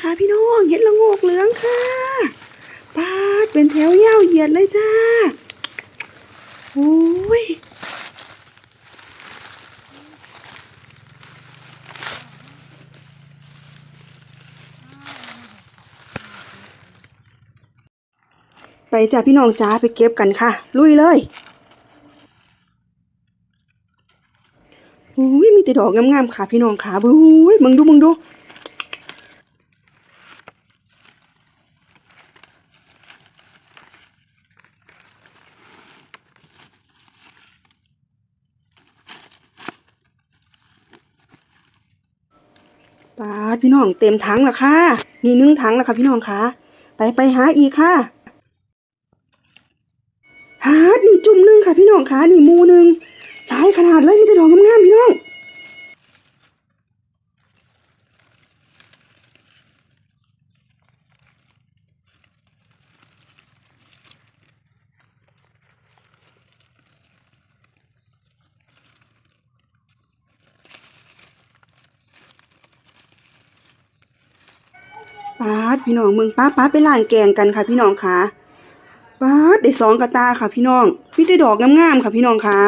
ค่ะพี่น้องเห็ดละโงกเหลืองค่ะปาดเป็นแถวยาวเหยียดเลยจ้าโอ้ยไปจ้าพี่น้องจ้าไปเก็บกันค่ะ ลุยเลยอุ้ยมีแต่ดอกงามๆค่ะพี่น้องค่ะบุ้ยมึงดูมึงดู ปาดพี่น้องเต็มถังแล้วค่ะ นี่นึ่งถังแล้วค่ะพี่น้องค่ะ ไปไปหาอีกค่ะหาดนี่จุ่มหนึ่งค่ะพี่น้องค่ะนี่มูหนึ่งหลายขนาดเลยมีแต่ดอกงามๆพี่น้อง ดพี่น้องเมืองป้าป้าไปล้างแกงกันค่ะพี่น้องค่ะปาดได้สองกระตาค่ะพี่น้องมีแต่ดอกงามๆค่ะพี่น้องค่ะ